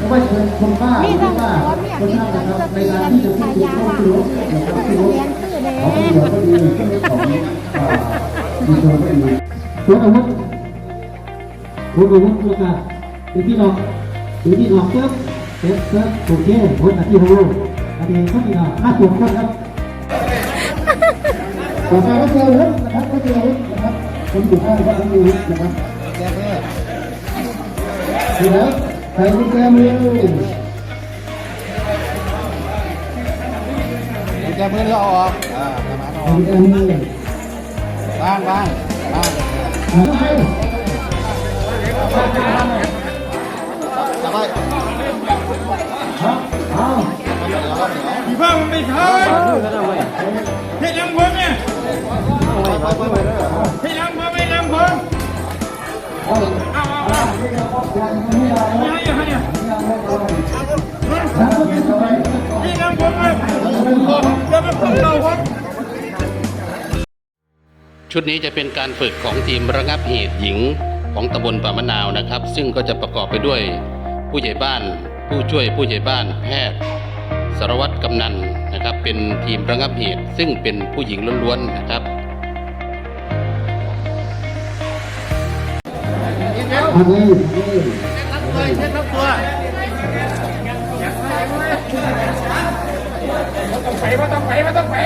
ราะว่าจะเป็นคนบ้าหนี่รือต้งว่าขอเมียคนกินนั่งกันะนครับจะในเรียการนที่จะขาพูดยถึงยาต้องว่าคือรถนะครับคือรถเรียนชื่อเด้ของตำรวก็ดีเครื่องรถของอ่าดีโซนก็ดีรถอาวุธรถอาวุธตัวกาดูที่ออกดูที่ออกเซิร์ฟเซิร์ฟเซิร์ฟโอเครถอาที่รู้อันนี้คนอีกอะห้าตัวคนครับต่อไปก็เจอรถนะครับก็เจอรถนะครับคนอยู่ข้างก็ต้องดูรถนะครับ ดีแล้วใส่กุญแจมือแกมือเราออกอ่าประมาณใส่กุญแจมือบ้างบ้างบ้างหาไปแล้วก็เอาพี่พ่อมันไม่ใช่ ชุดนี้จะเป็นการฝึกของทีมระงับเหตุหญิงของตำบลป่ามะนาวนะครับ ซึ่งก็จะประกอบไปด้วยผู้ใหญ่บ้าน ผู้ช่วยผู้ใหญ่บ้านแพทย์สารวัตรกำนันนะครับ เป็นทีมระงับเหตุซึ่งเป็นผู้หญิงล้วนๆนะครับ เอาเลยเช็ดทั้งตัวไปมาต้องไปมาต้องไป